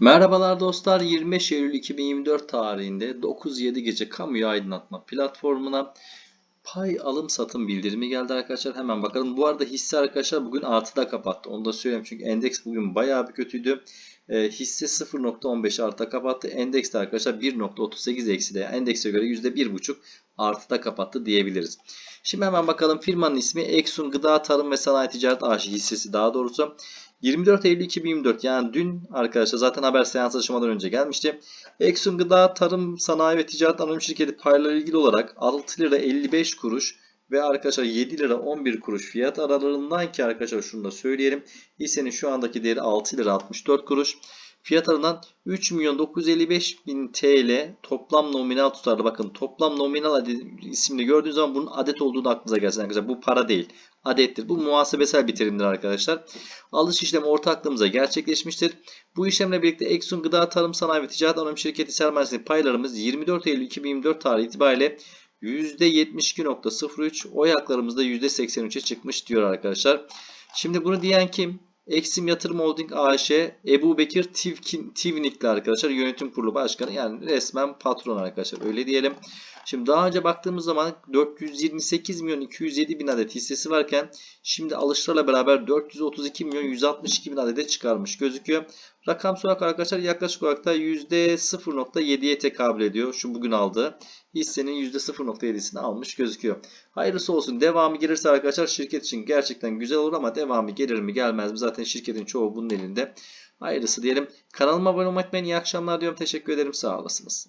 Merhabalar dostlar 25 Eylül 2024 tarihinde 9-7 gece kamuya aydınlatma platformuna pay alım satım bildirimi geldi arkadaşlar. Hemen bakalım. Bu arada hisse arkadaşlar bugün artıda kapattı. Onu da söyleyeyim çünkü endeks bugün bayağı bir kötüydü. E, hisse 0.15 artıda kapattı. Endeks de arkadaşlar 1.38 eksi de yani endekse göre %1.5 artıda kapattı diyebiliriz. Şimdi hemen bakalım firmanın ismi Exxon Gıda Tarım ve Sanayi Ticaret AŞ hissesi daha doğrusu. 24 Eylül 2024 yani dün arkadaşlar zaten haber seansı açılmadan önce gelmişti. Exxon Gıda Tarım Sanayi ve Ticaret Anonim Şirketi paylarıyla ilgili olarak 6 lira 55 kuruş ve arkadaşlar 7 lira 11 kuruş fiyat aralığından ki arkadaşlar şunu da söyleyelim. Hissenin şu andaki değeri 6 lira 64 kuruş. Fiyat aralığından 3 milyon 955 bin TL toplam nominal tutarlı. Bakın toplam nominal isimli gördüğünüz zaman bunun adet olduğunu aklınıza gelsin arkadaşlar. Bu para değil. Adettir. Bu muhasebesel bir terimdir arkadaşlar. Alış işlemi ortaklığımıza gerçekleşmiştir. Bu işlemle birlikte Exxon Gıda Tarım Sanayi ve Ticaret Anonim Şirketi sermayesindeki paylarımız 24 Eylül 2024 tarihi itibariyle %72.03 oy haklarımızda %83'e çıkmış diyor arkadaşlar. Şimdi bunu diyen kim? Exim Yatırım Holding AŞ Ebu Bekir Tivkin, Tivnikli arkadaşlar yönetim kurulu başkanı yani resmen patron arkadaşlar öyle diyelim. Şimdi daha önce baktığımız zaman 428 milyon 207 bin adet hissesi varken şimdi alışlarla beraber 432 milyon 162 bin adede çıkarmış gözüküyor. Rakamsal olarak arkadaşlar yaklaşık olarak da %0.7'ye tekabül ediyor. Şu bugün aldığı hissenin %0.7'sini almış gözüküyor. Hayırlısı olsun. Devamı gelirse arkadaşlar şirket için gerçekten güzel olur ama devamı gelir mi gelmez mi? Zaten şirketin çoğu bunun elinde. Hayırlısı diyelim. Kanalıma abone olmayı unutmayın. İyi akşamlar diyorum. Teşekkür ederim. Sağ olasınız.